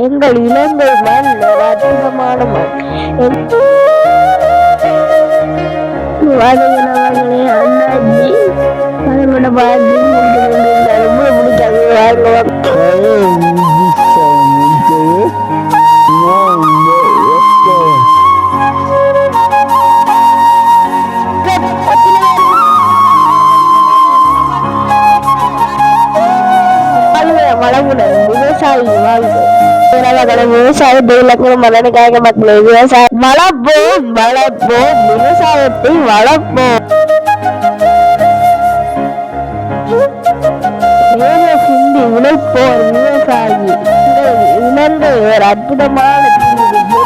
எங்கள் இலங்கை மண் ஒரு அற்புதமான மண் வாழ்கிறவர்களே அண்ணாஜி பழமிட பார்த்து ரொம்ப பிடிக்காது வாழ்க விவசாயி வாழ்க உறவுகளை விவசாய இலக்கணம் மலனுக்காக மக்களை விவசாயம் வளர்ப்போம் வளர்ப்போம் விவசாயத்தை வளர்ப்போம் சிந்தி உழைப்போர் விவசாயி உணர்ந்த ஒரு அற்புதமான தீர்வு.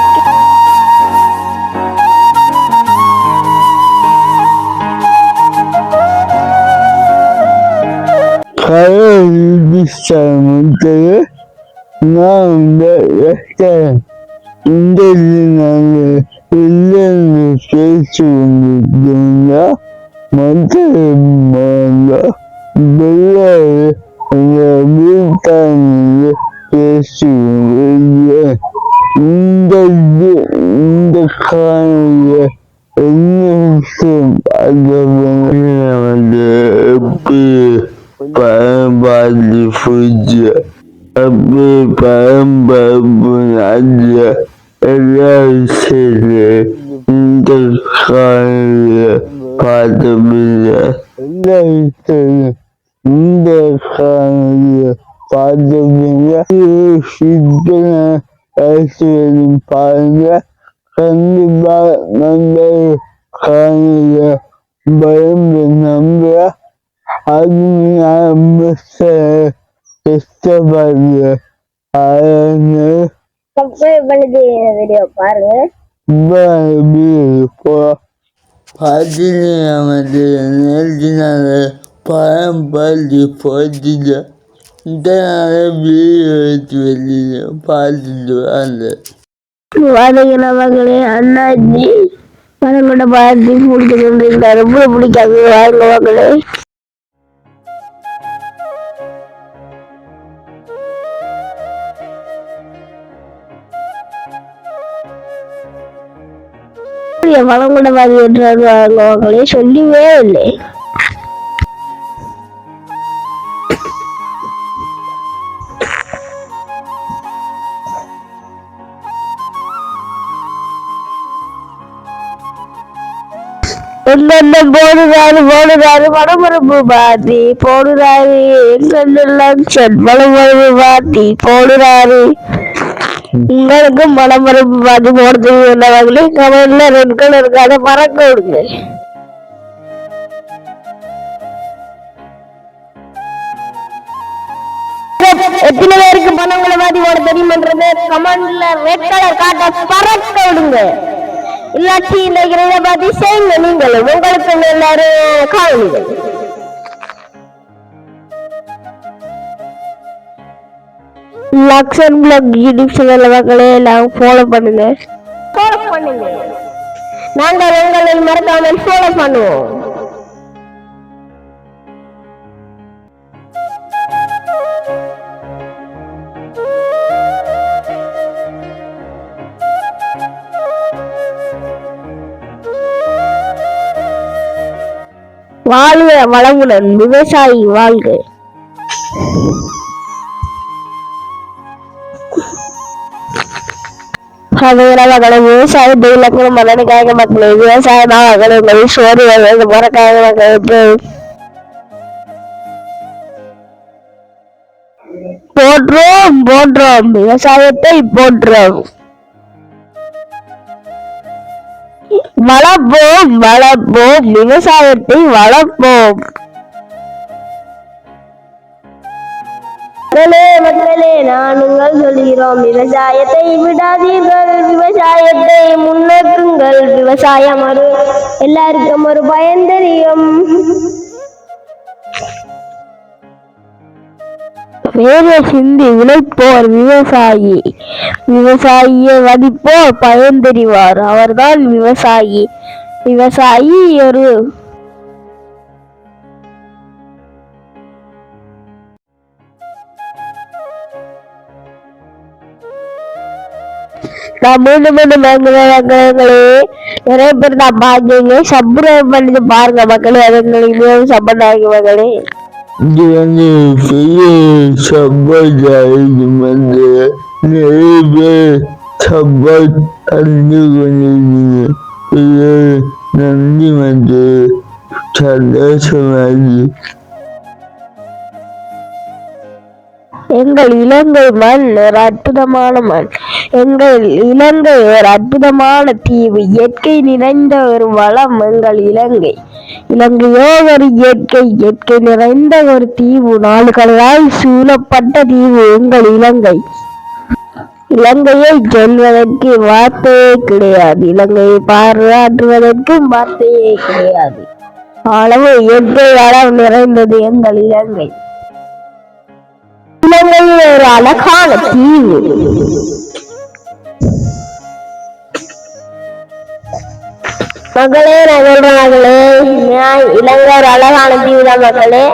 கல்விசமத்தை Nerede? İndirin İndirin Seçimde Mantarımda Böyle Bir tane Seçimde İndirin İndirin Kanıya Ölmüştüm Adamın Yanımda Bir Ben Bali Fıcı ربي فأنبأهم عز إلى سر عند الخير فاطم الله ليس عند الخير فاطم الله يشدنا أسر فاطم kendi benleri kanıyla benim benimle hazmı yapmışlar. கஷ்டப்படுற அதனால சப்ஸ்கிரைப் பண்ணி வீடியோ பாருங்க பதினேழாவது நேரத்தினால பழம் பாதி போட்டுட்டு இதனால வீடியோ எடுத்து வெளியில பார்த்துட்டு வாங்க பழமிட பார்த்து பிடிச்சு கொண்டிருந்தார் ரொம்ப பிடிக்காது வாழ்க மகளே வளங்குட மாதிரி என்றார் வாழ்க மகளே சொல்லவே இல்லை. எந்தெந்த போடுறாரு போடுறாரு வடமரபு பாத்தி போடுறாரு. எங்கெல்லாம் சொல் வடமரபு பாத்தி போடுறாரு. உங்களுக்கும் வடமரபு பாத்தி போட தெரியுள்ளவங்களே கவர்ல ரெட் கலருக்கு அதை மறக்க விடுங்க. எத்தனை பேருக்கு பணங்களை மாதிரி ஓட தெரியுமன்றது கமெண்ட்ல ரெட் கலர் காட்ட பறக்க விடுங்க. இல்லாட்டி இந்த இதை பார்த்து செய்யுங்க நீங்களும். உங்களுக்கு எல்லாரும் காவலிகள். லக்ஷன் பிளாக் யூடியூப் சேனல் மக்களே எல்லாம் ஃபாலோ பண்ணுங்க. ஃபாலோ பண்ணுங்க. நாங்கள் உங்களை மறக்காமல் ஃபாலோ பண்ணுவோம். வாழ்க வளமுடன் விவசாயி வாழ்க. அதுகளை விவசாயத்தை இலக்கணம் மலனுக்காக மக்களை விவசாயம் மகளை சோறு மரக்காக மக்களுக்கு போற்றோம் போற்றோம். விவசாயத்தை போற்றோம். வளர்ப்போம் வளர்ப்போம். விவசாயத்தை வளர்ப்போம். மக்களே மக்களே நானுங்கள் சொல்கிறோம் விவசாயத்தை விடாதீர்கள் விவசாயத்தை முன்னேற்றுங்கள் விவசாயம் ஒரு எல்லாருக்கும் ஒரு பயன் தெரியும். வேத சிந்தி உழைப்போர் விவசாயி விவசாயியை வதிப்போர் பயன் தெரிவார். அவர்தான் விவசாயி. விவசாயி ஒரு நான் மீண்டும் வாங்குறேன் மக்களே நிறைய பேர் நான் பாக்கீங்க சப்ஸ்கிரைப் பண்ணி பாருங்க மக்களே அது எங்களுக்கு ஆகி மக்களே. இது வந்து பெரிய சப்போர்ட் வந்து நிறைய பேர் சப்போர்ட் பண்ணி கொண்டிருக்கீங்க. இது நன்றி வந்து சந்தோஷமாகி. எங்கள் இலங்கை மண் ஒரு அற்புதமான மண். எங்கள் இலங்கை ஒரு அற்புதமான தீவு. இயற்கை நிறைந்த ஒரு வளம் எங்கள் இலங்கை. இலங்கையோ ஒரு இயற்கை இயற்கை நிறைந்த ஒரு தீவு. நாடுகளால் சூழப்பட்ட தீவு எங்கள் இலங்கை. இலங்கையை சொல்வதற்கு வார்த்தையே கிடையாது. இலங்கையை பாராட்டுவதற்கும் வார்த்தையே கிடையாது. அளவு இயற்கை வளம் நிறைந்தது எங்கள் இலங்கை. இலங்கை ஒரு அழகான தீவு. மகளே நான் மகளே இளைஞர் அழகான தீவிர மகளே.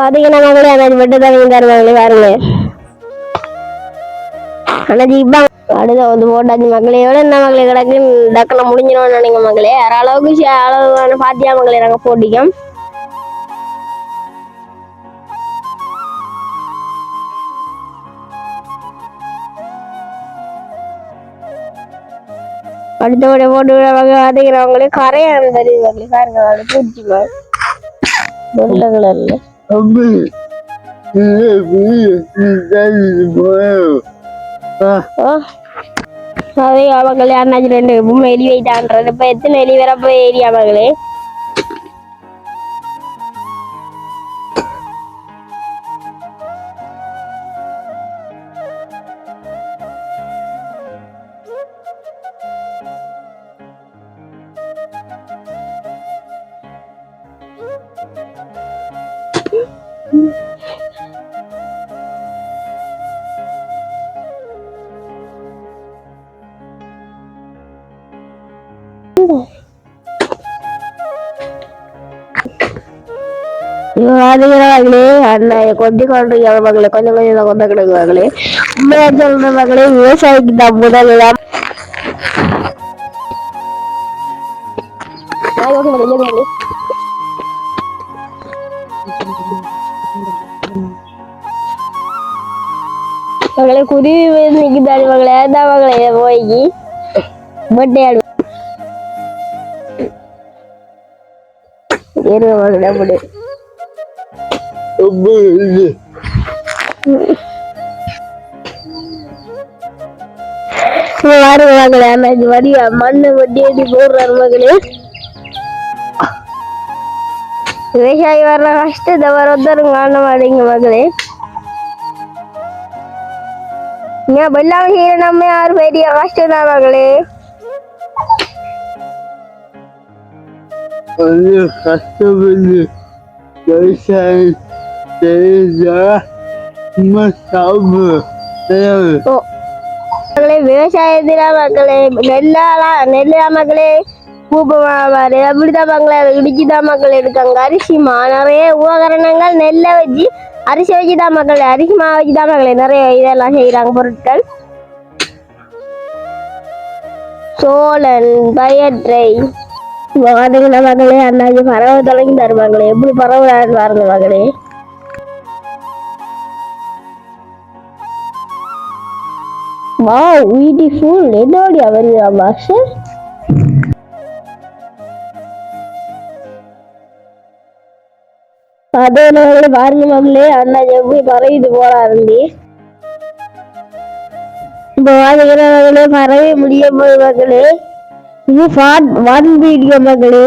அதிக மகளே அதை விட்டு தான் மகளே பாருங்க ஆனா ஜீப்பா அடுத்த வந்து போட்டாச்சு மக்களே எவ்வளோ என்ன மக்களே கிடக்கு? டக்குனு முடிஞ்சிடும் நினைங்க மக்களே யார அளவுக்கு அளவு பாத்தியா மக்களே நாங்கள் போட்டிக்கோம். அடுத்தபடி போட்டு விடுவாங்க அதுக்கிறவங்களே கரையான் தெரியுது மக்களே பாருங்க அது பூச்சி மாதிரி. வெள்ளை கலர்ல அதே மகளே அண்ணாச்சி ரெண்டு மூணு எலி வைத்தான்றது இப்போ எத்தனை எலி வரப்போ Mm-hmm. வாதிகிறார்களே அண்ணா கொஞ்சம் கொண்டு மகளே கொஞ்சம் கொஞ்சம் கொண்டு கிடக்குவாங்களே. உண்மையா சொல்ற மகளே விவசாயிக்கு தான் முதல் முதலிடம் மகளே குருவி வந்து மகளே. அதான் மகளே போய்? பட்டையாடு இருங்க மகளே அப்படி. வாரு மகளே அண்ணாச்சி வடிவா மண்ணு வட்டி வட்டி போடுறாரு மகளே. விவசாயி வர்ற கஷ்டத்தை வர ஒருத்தரும் காண மாட்டேங்க மகளே. ஏன் பெல்லாம் செய்யற நம்ம யாரு பெரிய கஷ்டம் தான் மகளே கஷ்டம் விவசாயம் மக்களே சும்மா சாப்பிடும் விவசாயத்தில மக்களே நெல்லாலா நெல்லா மக்களே பூப்பமாவாரு அப்படிதான் மக்களே அதை இடிச்சுதான் மக்கள் எடுக்காங்க அரிசி மா நிறைய உபகரணங்கள் நெல்லை வச்சு அரிசி வச்சுதான் மக்கள் அரிசி மா வச்சு தான் மக்களே நிறைய இதெல்லாம் செய்யறாங்க பொருட்கள். சோழன் பயற்றை பாத்தீங்கன்னா மகளே அண்ணாச்சி பறவை தொடங்கி தருவாங்களே எப்படி பறவை பாருங்க மகளே. வாவ் பியூட்டிஃபுல் என்னோட வருதா மாஸ்டர். அதே மகளே பாருங்க மகளே அண்ணா எப்படி பறவைது போறாருந்தி இப்போ பாத்தீங்கன்னா மகளே பறவை முடிய போய் மகளே இது ஒன் வீடியோ மகளே